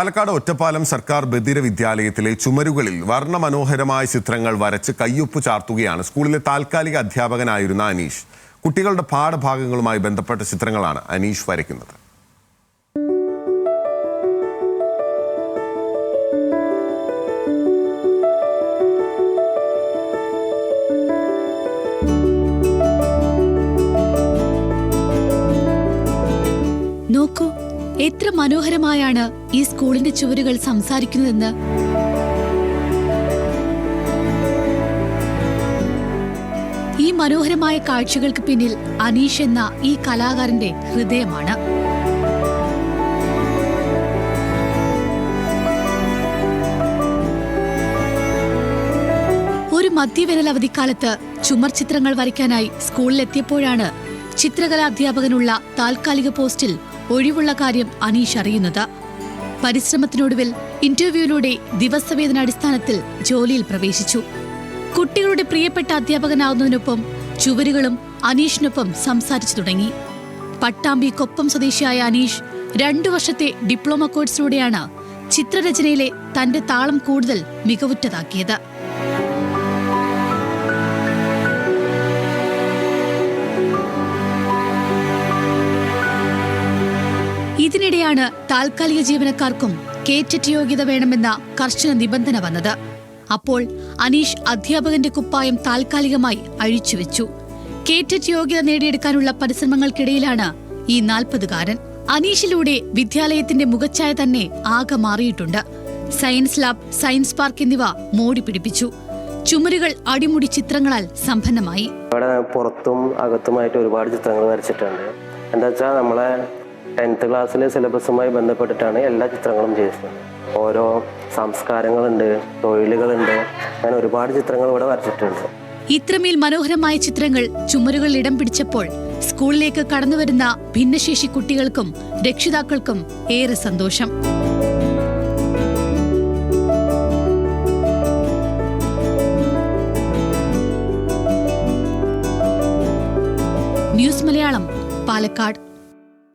പാലക്കാട് ഒറ്റപ്പാലം സർക്കാർ ബദിര വിദ്യാലയത്തിലെ ചുമരുകളിൽ വർണമനോഹരമായ ചിത്രങ്ങൾ വരച്ച് കയ്യൊപ്പ് ചാർത്തുകയാണ് സ്കൂളിലെ താൽക്കാലിക അധ്യാപകനായിരുന്ന അനീഷ്. കുട്ടികളുടെ പാഠഭാഗങ്ങളുമായി ബന്ധപ്പെട്ട ചിത്രങ്ങളാണ് അനീഷ് വരയ്ക്കുന്നത്. നോക്കൂ എത്ര മനോഹരമായാണ് ഈ സ്കൂളിന്റെ ചുവരുകൾ സംസാരിക്കുന്നതെന്ന്. ഈ മനോഹരമായ കാഴ്ചകൾക്ക് പിന്നിൽ അനീഷ് എന്ന ഈ കലാകാരന്റെ ഹൃദയമാണ്. ഒരു മധ്യവേനൽ അവധിക്കാലത്ത് ചുമർ ചിത്രങ്ങൾ വരയ്ക്കാനായി സ്കൂളിലെത്തിയപ്പോഴാണ് ചിത്രകലാ അധ്യാപകനുള്ള താൽക്കാലിക പോസ്റ്റിൽ ഒഴിവുള്ള കാര്യം അനീഷ് അറിയുന്നത്. പരിശ്രമത്തിനൊടുവിൽ ഇന്റർവ്യൂവിലൂടെ ദിവസവേതന അടിസ്ഥാനത്തിൽ ജോലിയിൽ പ്രവേശിച്ചു. കുട്ടികളുടെ പ്രിയപ്പെട്ട അധ്യാപകനാവുന്നതിനൊപ്പം ചുവരുകളും അനീഷിനൊപ്പം സംസാരിച്ചു തുടങ്ങി. പട്ടാമ്പി കൊപ്പം സ്വദേശിയായ അനീഷ് രണ്ടു വർഷത്തെ ഡിപ്ലോമ കോഴ്സിലൂടെയാണ് ചിത്രരചനയിലെ തന്റെ താളം കൂടുതൽ മികവുറ്റതാക്കിയത്. ഇതിനിടെയാണ് താൽക്കാലിക ജീവനക്കാർക്കും കേറ്ററ്റ് യോഗ്യത വേണമെന്ന കർശന നിബന്ധന വന്നത്. അപ്പോൾ അനീഷ് അധ്യാപകന്റെ കുപ്പായം താൽക്കാലികമായി അഴിച്ചുവെച്ചു. കേറ്ററ്റ് യോഗ്യത നേടിയെടുക്കാനുള്ള പരിശ്രമങ്ങൾക്കിടയിലാണ് ഈ നാൽപ്പതുകാരൻ. അനീഷിലൂടെ വിദ്യാലയത്തിന്റെ മുഖച്ഛായ തന്നെ ആകെ മാറിയിട്ടുണ്ട്. സയൻസ് ലാബ് സയൻസ് പാർക്ക് എന്നിവ മോടി പിടിപ്പിച്ചു. ചുമരുകൾ അടിമുടി ചിത്രങ്ങളാൽ സമ്പന്നമായി. ഇവിടെ പുറത്തും അകത്തുമായിട്ട് ഒരുപാട് ചിത്രങ്ങൾ വരച്ചിട്ടുണ്ട്. എന്താ വെച്ചാൽ നമ്മളെ ടെൻത്ത് ക്ലാസ്സിലെ സിലബസുമായി ബന്ധപ്പെട്ടിട്ടാണ് എല്ലാ ചിത്രങ്ങളും ചെയ്തത്. ഓരോ സംസ്കാരങ്ങളുണ്ട് തൊഴിലുകളുണ്ട് അങ്ങനെ ഒരുപാട് ചിത്രങ്ങൾ ഇവിടെ വരച്ചിട്ടുണ്ട്. ഇത്രമേൽ മനോഹരമായ ചിത്രങ്ങൾ ചുമരുകളിൽ ഇടം പിടിച്ചപ്പോൾ സ്കൂളിലേക്ക് കടന്നുവരുന്ന ഭിന്നശേഷി കുട്ടികൾക്കും രക്ഷിതാക്കൾക്കും ഏറെ സന്തോഷം. ന്യൂസ് മലയാളം പാലക്കാട്.